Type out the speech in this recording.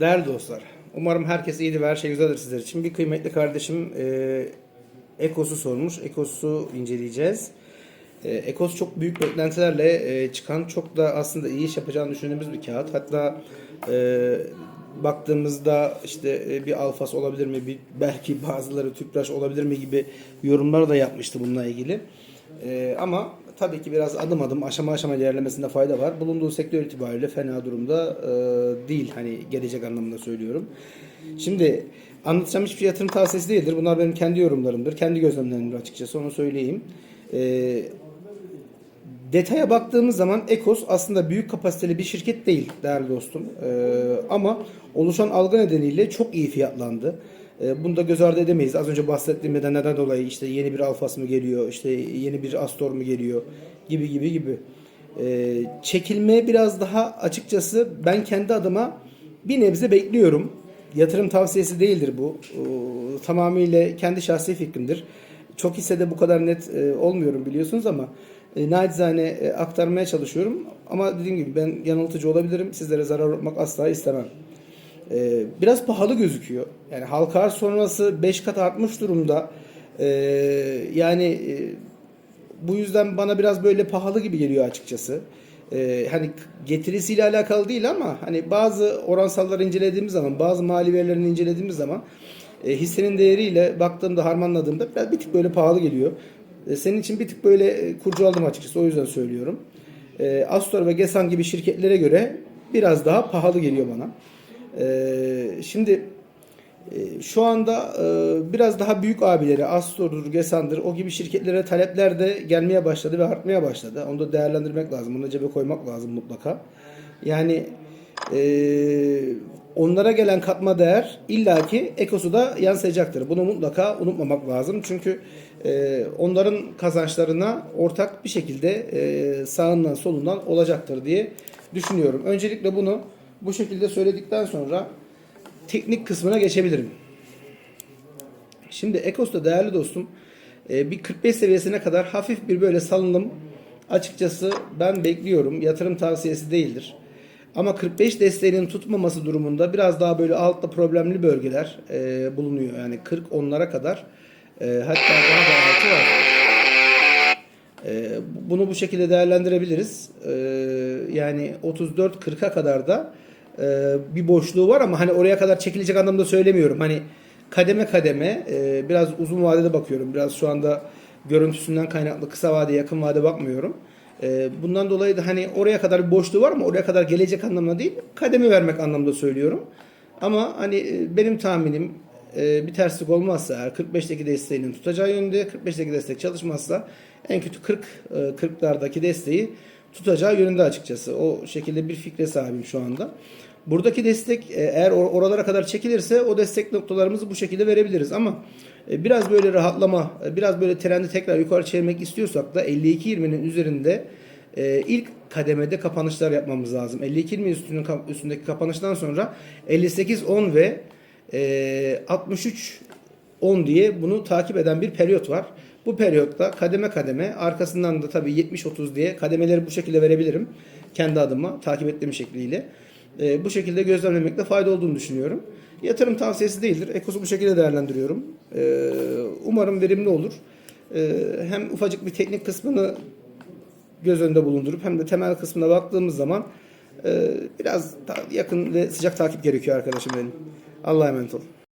Değerli dostlar, umarım herkes iyidir ve her şey güzeldir sizler için. Bir kıymetli kardeşim e, Ekos'u sormuş. Ekos'u inceleyeceğiz. E, Ekos çok büyük beklentilerle e, çıkan, çok da aslında iyi iş yapacağını düşündüğümüz bir kağıt. Hatta e, baktığımızda işte e, bir alfas olabilir mi, bir, belki bazıları tüpraş olabilir mi gibi yorumlar da yapmıştı bununla ilgili. E, ama tabii ki biraz adım adım aşama aşama ilerlemesinde fayda var. Bulunduğu sektör itibariyle fena durumda e, değil. Hani gelecek anlamında söylüyorum. Şimdi anlatacağım hiçbir yatırım tavsiyesi değildir. Bunlar benim kendi yorumlarımdır. Kendi gözlemlerimdir açıkçası onu söyleyeyim. E, detaya baktığımız zaman Ekos aslında büyük kapasiteli bir şirket değil değerli dostum. E, ama oluşan algı nedeniyle çok iyi fiyatlandı. E, bunu da göz ardı edemeyiz. Az önce bahsettiğim nedenlerden dolayı işte yeni bir Alfas mı geliyor, işte yeni bir Astor mu geliyor gibi gibi gibi. E, çekilme biraz daha açıkçası ben kendi adıma bir nebze bekliyorum. Yatırım tavsiyesi değildir bu. E, tamamıyla kendi şahsi fikrimdir. Çok hissede bu kadar net e, olmuyorum biliyorsunuz ama e, naçizane e, aktarmaya çalışıyorum. Ama dediğim gibi ben yanıltıcı olabilirim. Sizlere zarar vermek asla istemem. Ee, biraz pahalı gözüküyor. Yani halka arz sonrası 5 kat artmış durumda. Ee, yani e, bu yüzden bana biraz böyle pahalı gibi geliyor açıkçası. Ee, hani getirisiyle alakalı değil ama hani bazı oransalları incelediğimiz zaman, bazı mali verilerini incelediğimiz zaman e, hissenin değeriyle baktığımda, harmanladığımda biraz bir tık böyle pahalı geliyor. E, senin için bir tık böyle e, kurcaladım açıkçası o yüzden söylüyorum. E, Astor ve Gesan gibi şirketlere göre biraz daha pahalı geliyor bana. Ee, şimdi e, şu anda e, biraz daha büyük abileri Astor'dur, Gesan'dır o gibi şirketlere talepler de gelmeye başladı ve artmaya başladı. Onu da değerlendirmek lazım. Onu da cebe koymak lazım mutlaka. Yani e, onlara gelen katma değer illaki ekosu da yansıyacaktır. Bunu mutlaka unutmamak lazım. Çünkü e, onların kazançlarına ortak bir şekilde e, sağından solundan olacaktır diye düşünüyorum. Öncelikle bunu bu şekilde söyledikten sonra teknik kısmına geçebilirim. Şimdi Ekos'ta değerli dostum e, bir 45 seviyesine kadar hafif bir böyle salınım açıkçası ben bekliyorum. Yatırım tavsiyesi değildir. Ama 45 desteğinin tutmaması durumunda biraz daha böyle altta problemli bölgeler e, bulunuyor. Yani 40 onlara kadar e, hatta daha da altı var. E, bunu bu şekilde değerlendirebiliriz. E, yani 34-40'a kadar da e, bir boşluğu var ama hani oraya kadar çekilecek anlamda söylemiyorum. Hani kademe kademe e, biraz uzun vadede bakıyorum. Biraz şu anda görüntüsünden kaynaklı kısa vade yakın vade bakmıyorum. E, bundan dolayı da hani oraya kadar bir boşluğu var ama oraya kadar gelecek anlamda değil kademe vermek anlamda söylüyorum. Ama hani e, benim tahminim e, bir terslik olmazsa eğer 45'teki desteğinin tutacağı yönde 45'teki destek çalışmazsa en kötü 40 e, 40'lardaki desteği tutacağı yönünde açıkçası. O şekilde bir fikre sahibim şu anda. Buradaki destek e, eğer or- oralara kadar çekilirse o destek noktalarımızı bu şekilde verebiliriz ama e, biraz böyle rahatlama, e, biraz böyle trendi tekrar yukarı çevirmek istiyorsak da 52.20'nin üzerinde e, ilk kademede kapanışlar yapmamız lazım. 52.20 üstünün üstündeki kapanıştan sonra 58.10 ve e, 63.10 diye bunu takip eden bir periyot var. Bu periyotta kademe kademe arkasından da tabii 70-30 diye kademeleri bu şekilde verebilirim. Kendi adıma takip ettiğim şekliyle. E, bu şekilde gözlemlemekte fayda olduğunu düşünüyorum. Yatırım tavsiyesi değildir. Ekos'u bu şekilde değerlendiriyorum. E, umarım verimli olur. E, hem ufacık bir teknik kısmını göz önünde bulundurup hem de temel kısmına baktığımız zaman e, biraz yakın ve sıcak takip gerekiyor arkadaşım benim. Allah'a emanet olun.